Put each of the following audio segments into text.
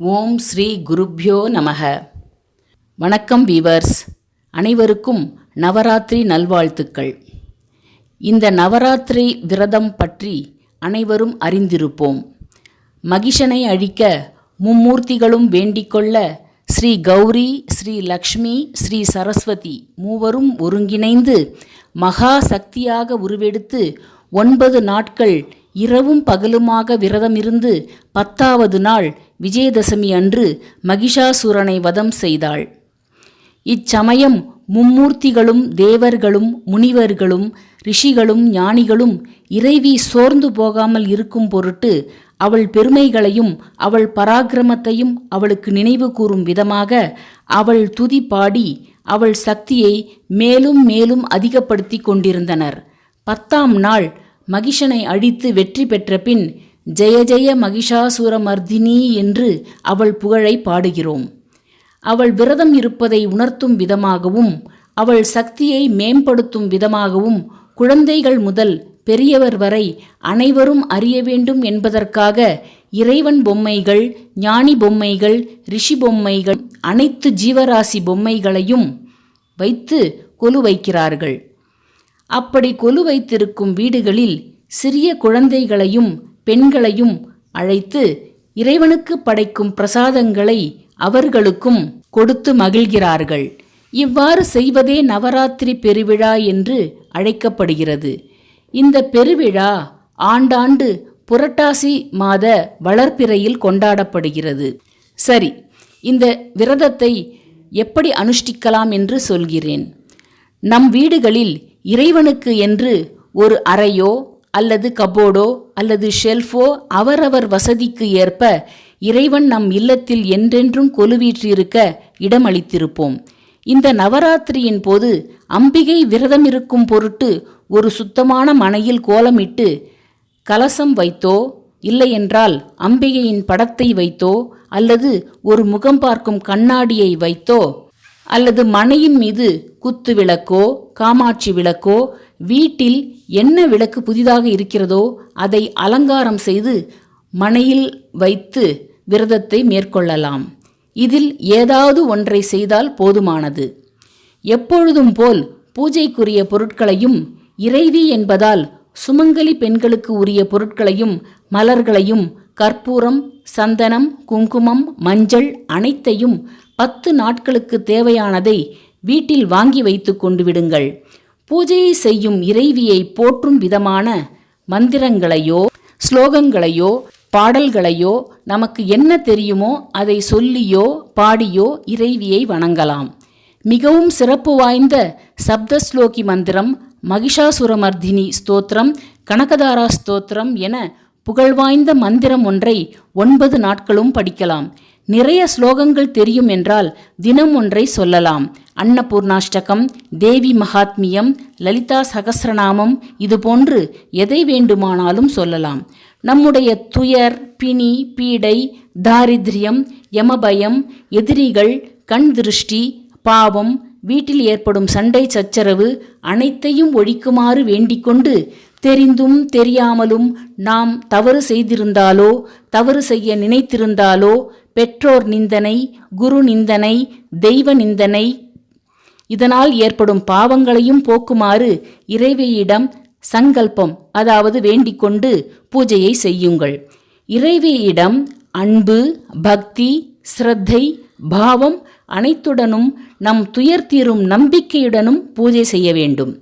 ஓம் ஸ்ரீ குருப்யோ நமக. வணக்கம் வீவர்ஸ். அனைவருக்கும் நவராத்திரி நல்வாழ்த்துக்கள். இந்த நவராத்திரி விரதம் பற்றி அனைவரும் அறிந்திருப்போம். மகிஷனை அழிக்க மும்மூர்த்திகளும் வேண்டிக்கொள்ள ஸ்ரீ கௌரி ஸ்ரீ லக்ஷ்மி ஸ்ரீ சரஸ்வதி மூவரும் ஒருங்கிணைந்து மகா சக்தியாக உருவெடுத்து ஒன்பது நாட்கள் இரவும் பகலுமாக விரதமிருந்து பத்தாவது நாள் விஜயதசமி அன்று மகிஷாசுரனை வதம் செய்தாள். இச்சமயம் மும்மூர்த்திகளும் தேவர்களும் முனிவர்களும் ரிஷிகளும் ஞானிகளும் இறைவி சோர்ந்து போகாமல் இருக்கும் பொருட்டு அவள் பெருமைகளையும் அவள் பராக்கிரமத்தையும் அவளுக்கு நினைவு கூறும் விதமாக அவள் துதி பாடி அவள் சக்தியை மேலும் மேலும் அதிகப்படுத்தி கொண்டிருந்தனர். பத்தாம் நாள் மகிஷனை அழித்து வெற்றி பெற்ற பின் ஜெய ஜெய மகிஷாசுரமர்தினி என்று அவள் புகழை பாடுகிறோம். அவள் விரதம் இருப்பதை உணர்த்தும் விதமாகவும் அவள் சக்தியை மேம்படுத்தும் விதமாகவும் குழந்தைகள் முதல் பெரியவர் வரை அனைவரும் அறிய வேண்டும் என்பதற்காக இறைவன் பொம்மைகள் ஞானி பொம்மைகள் ரிஷி பொம்மைகள் அனைத்து ஜீவராசி பொம்மைகளையும் வைத்து கொலு வைக்கிறார்கள். அப்படி கொலு வைத்திருக்கும் வீடுகளில் சிறிய குழந்தைகளையும் பெண்களையும் அழைத்து இறைவனுக்கு படைக்கும் பிரசாதங்களை அவர்களுக்கும் கொடுத்து மகிழ்கிறார்கள். இவ்வாறு செய்வதே நவராத்திரி பெருவிழா என்று அழைக்கப்படுகிறது. இந்த பெருவிழா ஆண்டாண்டு புரட்டாசி மாத வளர்ப்பிறையில் கொண்டாடப்படுகிறது. சரி இந்த விரதத்தை எப்படி அனுஷ்டிக்கலாம் என்று சொல்கிறேன். நம் வீடுகளில் இறைவனுக்கு என்று ஒரு அறையோ அல்லது கபோர்டோ அல்லது ஷெல்ஃபோ அவரவர் வசதிக்கு ஏற்ப இறைவன் நம் இல்லத்தில் என்றென்றும் கொலுவீற்றிருக்க இடமளித்திருப்போம். இந்த நவராத்திரியின் போது அம்பிகை விரதம் இருக்கும் பொருட்டு ஒரு சுத்தமான மனையில் கோலமிட்டு கலசம் வைத்தோ இல்லையென்றால் அம்பிகையின் படத்தை வைத்தோ அல்லது ஒரு முகம் பார்க்கும் கண்ணாடியை வைத்தோ அல்லது மனையின் மீது குத்து விளக்கோ காமாட்சி விளக்கோ வீட்டில் என்ன விளக்கு புதிதாக இருக்கிறதோ அதை அலங்காரம் செய்து மனையில் வைத்து விரதத்தை மேற்கொள்ளலாம். இதில் ஏதாவது ஒன்றை செய்தால் போதுமானது. எப்பொழுதும் போல் பூஜைக்குரிய பொருட்களையும் இறைவி என்பதால் சுமங்கலி பெண்களுக்கு உரிய பொருட்களையும் மலர்களையும் கற்பூரம் சந்தனம் குங்குமம் மஞ்சள் அனைத்தையும் பத்து நாட்களுக்கு தேவையானதை வீட்டில் வாங்கி வைத்து கொண்டு விடுங்கள். பூஜையை செய்யும் இறைவியை போற்றும் விதமான மந்திரங்களையோ ஸ்லோகங்களையோ பாடல்களையோ நமக்கு என்ன தெரியுமோ அதை சொல்லியோ பாடியோ இறைவியை வணங்கலாம். மிகவும் சிறப்பு வாய்ந்த சப்தஸ்லோகி மந்திரம் மகிஷாசுரமர்தினி ஸ்தோத்திரம் கனகதாரா ஸ்தோத்திரம் என புகழ்வாய்ந்த மந்திரம் ஒன்றை ஒன்பது நாட்களும் படிக்கலாம். நிறைய ஸ்லோகங்கள் தெரியும் என்றால் தினம் ஒன்றை சொல்லலாம். அன்னபூர்ணாஷ்டகம் தேவி மகாத்மியம் லலிதா சகசிரநாமம் இதுபோன்று எதை வேண்டுமானாலும் சொல்லலாம். நம்முடைய துயர் பிணி பீடை தாரித்ரியம் யமபயம் எதிரிகள் கண் திருஷ்டி பாவம் வீட்டில் ஏற்படும் சண்டை சச்சரவு அனைத்தையும் ஒழிக்குமாறு வேண்டிக்கொண்டு தெரிந்தும் தெரியாமலும் நாம் தவறு செய்திருந்தாலோ தவறு செய்ய நினைத்திருந்தாலோ பெற்றோர் நிந்தனை குரு நிந்தனை தெய்வ நிந்தனை இதனால் ஏற்படும் பாவங்களையும் போக்குமாறு இறைவியிடம் சங்கல்பம் அதாவது வேண்டிக்கொண்டு பூஜையை செய்யுங்கள். இறைவியிடம் அன்பு பக்தி ஸ்ரத்தை பாவம் அனைத்துடனும் நம் துயர் தீரும் நம்பிக்கையுடனும் பூஜை செய்ய வேண்டும்.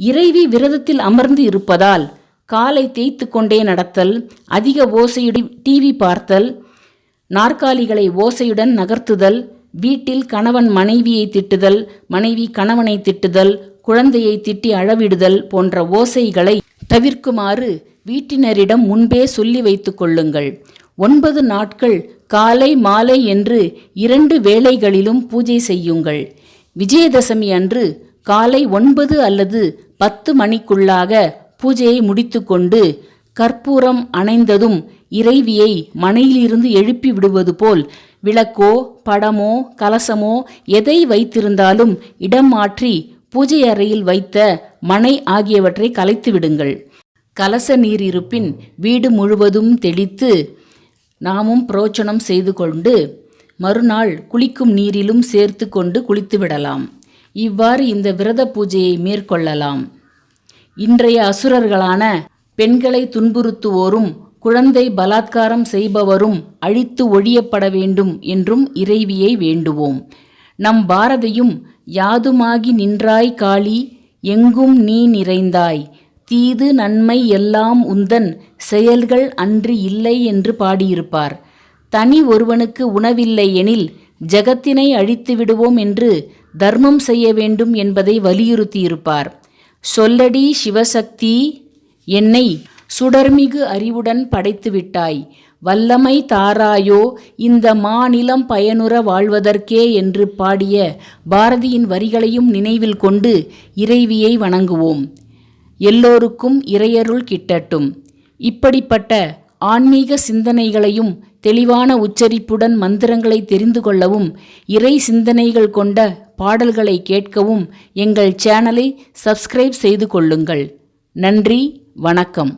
இறைவி விரதத்தில் அமர்ந்து இருப்பதால் காலை தேய்த்து கொண்டே நடத்தல் அதிக ஓசையுடன் டிவி பார்த்தல் நாற்காலிகளை ஓசையுடன் நகர்த்துதல் வீட்டில் கணவன் மனைவியை திட்டுதல் மனைவி கணவனை திட்டுதல் குழந்தையை திட்டி அழவிடுதல் போன்ற ஓசைகளை தவிர்க்குமாறு வீட்டினரிடம் முன்பே சொல்லி வைத்துக் கொள்ளுங்கள். ஒன்பது நாட்கள் காலை மாலை என்று இரண்டு வேளைகளிலும் பூஜை செய்யுங்கள். விஜயதசமி அன்று காலை ஒன்பது அல்லது பத்து மணிக்குள்ளாக பூஜையை முடித்துக்கொண்டு கற்பூரம் அணைந்ததும் இறைவியை மனையிலிருந்து எழுப்பி விடுவது போல் விளக்கோ படமோ கலசமோ எதை வைத்திருந்தாலும் இடம் மாற்றி பூஜை அறையில் வைத்த மனை ஆகியவற்றை கலைத்து விடுங்கள். கலச நீர் இருப்பின் வீடு முழுவதும் தெளித்து நாமும் புரோச்சனம் செய்து கொண்டு மறுநாள் குளிக்கும் நீரிலும் சேர்த்து கொண்டு குளித்து விடலாம் இவ்வாறு இந்த விரத பூஜையை மேற்கொள்ளலாம். இன்றைய அசுரர்களான பெண்களை துன்புறுத்துவோரும் குழந்தை பலாத்காரம் செய்பவரும் அழித்து ஒழியப்பட வேண்டும் என்றும் இறைவியை வேண்டுவோம். நம் பாரதியும் யாதுமாகி நின்றாய் காளி எங்கும் நீ நிறைந்தாய். தீது நன்மை எல்லாம் உந்தன் செயல்கள் அன்று இல்லை என்று பாடியிருப்பார். தனி ஒருவனுக்கு உணவில்லை எனில் ஜகத்தினை அழித்து விடுவோம் என்று தர்மம் செய்ய வேண்டும் என்பதை வலியுறுத்தியிருப்பார். சொல்லடி சிவசக்தி என்னை சுடர்மிகு அறிவுடன் படைத்துவிட்டாய். வல்லமை தாராயோ இந்த மாநிலம் பயனுற வாழ்வதற்கே என்று பாடிய பாரதியின் வரிகளையும் நினைவில் கொண்டு இறைவியை வணங்குவோம். எல்லோருக்கும் இறையருள் கிட்டட்டும். இப்படிப்பட்ட ஆன்மீக சிந்தனைகளையும் தெளிவான உச்சரிப்புடன் மந்திரங்களை தெரிந்து கொள்ளவும் இறை சிந்தனைகள் கொண்ட பாடல்களை கேட்கவும் எங்கள் சேனலை சப்ஸ்கிரைப் செய்து கொள்ளுங்கள். நன்றி வணக்கம்.